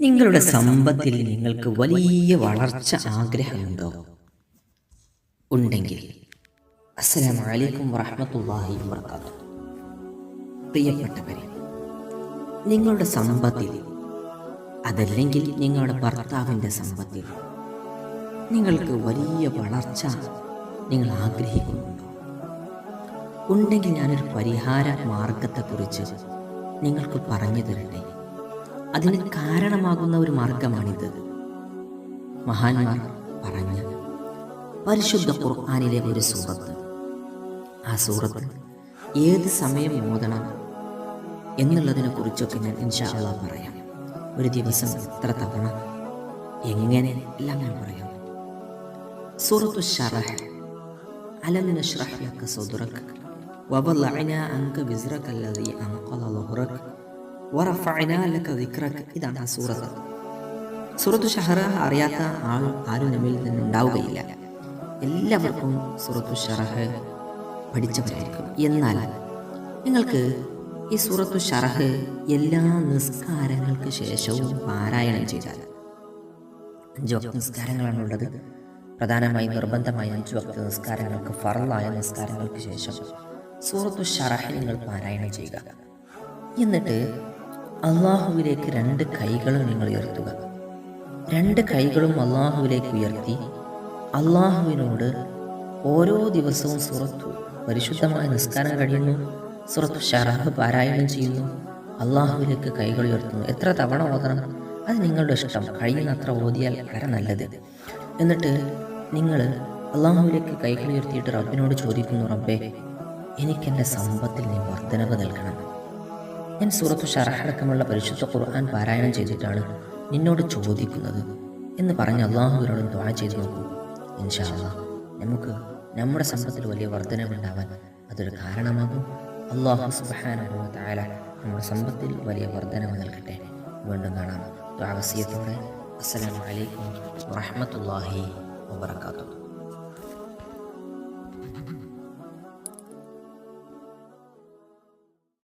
നിങ്ങളുടെ സമ്പത്തിൽ നിങ്ങൾക്ക് വലിയ വളർച്ച ആഗ്രഹമുണ്ടോ? ഉണ്ടെങ്കിൽ. അസ്സലാമു അലൈക്കും വറഹ്മത്തുള്ളാഹി വബർക്കാത്തു പ്രിയപ്പെട്ടവരെ നിങ്ങളുടെ സമ്പത്തിൽ അതല്ലെങ്കിൽ നിങ്ങളുടെ ഭർത്താവിന്റെ സമ്പത്തിൽ നിങ്ങൾക്ക് വലിയ വളർച്ച നിങ്ങൾ ആഗ്രഹിക്കുന്നുണ്ടോ? ഉണ്ടെങ്കിൽ ഞാനൊരു പരിഹാര മാർഗത്തെക്കുറിച്ച് നിങ്ങൾക്ക് പറഞ്ഞു തരട്ടെ. അതിന് കാരണമാകുന്ന ഒരു മാർഗമാണിത്. മഹാന്മാർ പറഞ്ഞ പരിശുദ്ധ ഖുർആാനിലെ ഒരു സൂറത്ത്. ആ സൂറത്ത് ഏത് സമയം ഓതണം എന്നുള്ളതിനെ കുറിച്ചൊക്കെ ഞാൻ ഇൻഷാ അള്ളാ പറയാം. ഒരു ദിവസം എത്ര തവണ എങ്ങനെ എല്ലാം ഞാൻ പറയാം. സൂറത്തു ഷറഹ് അലം നഷ്റഹ് ലക സദ്റക വവളഅനാ അൻക വിസ്റക അല്ലദീ ദിക്റക ഇതാണ് ആ സൂറത്ത്. സൂറത്തു ഷഹറ അറിയാത്ത ആൾ ആരും നമ്മിൽ നിന്നുണ്ടാവുകയില്ല. എല്ലാവർക്കും സൂറത്തു ഷറഹ് പഠിച്ചവരായിരിക്കും. എന്നാൽ നിങ്ങൾക്ക് ഈ സൂറത്തു ഷറഹ് എല്ലാ നിസ്കാരങ്ങൾക്ക് ശേഷവും പാരായണം ചെയ്താൽ അഞ്ച് വക്ത നിസ്കാരങ്ങളാണുള്ളത്. പ്രധാനമായും നിർബന്ധമായ അഞ്ച് വക്ത നിസ്കാരങ്ങൾക്ക് ഫറലായ നിസ്കാരങ്ങൾക്ക് ശേഷം സൂറത്തു ഷറഹ് നിങ്ങൾ പാരായണം ചെയ്യുക. എന്നിട്ട് അള്ളാഹുവിലേക്ക് രണ്ട് കൈകളും നിങ്ങൾ ഉയർത്തുക. രണ്ട് കൈകളും അള്ളാഹുവിലേക്ക് ഉയർത്തി അള്ളാഹുവിനോട് ഓരോ ദിവസവും സുറത്തു പരിശുദ്ധമായ നിസ്കാരം കഴിയുന്നു. സുറത്തു ഷറാഹ് പാരായണം ചെയ്യുന്നു. അള്ളാഹുവിലേക്ക് കൈകൾ ഉയർത്തുന്നു. എത്ര തവണ ഓതണം? അത് നിങ്ങളുടെ ഇഷ്ടം. കഴിയുന്നത്ര ഓതിയാൽ വളരെ നല്ലത്. എന്നിട്ട് നിങ്ങൾ അള്ളാഹുവിലേക്ക് കൈകൾ ഉയർത്തിയിട്ട് റബ്ബിനോട് ചോദിക്കുന്നു റബ്ബേ എനിക്കെന്റെ സമ്പത്തിൽ നീ വർധനവ് നൽകണം. ഞാൻ സൂറത്ത് ഷറഹടക്കമുള്ള പരിശുദ്ധ ഖുർആൻ പാരായണം ചെയ്തിട്ടാണ് നിന്നോട് ചോദിക്കുന്നത് എന്ന് പറഞ്ഞ് അള്ളാഹുവിനോടും ദ്വാ ചെയ്ത് നോക്കൂ. ഇൻഷാ അള്ളാഹ് നമുക്ക് നമ്മുടെ സമ്പത്തിൽ വലിയ വർധനവുണ്ടാവാൻ അതൊരു കാരണമാകും. അള്ളാഹു സുബാനുഭവ നമ്മുടെ സമ്പത്തിൽ വലിയ വർധനവ് നൽകട്ടെ. വീണ്ടും കാണാം. ദ്വാവസ്യത്തോടെ അസ്സലാമു അലൈക്കും വാത്തു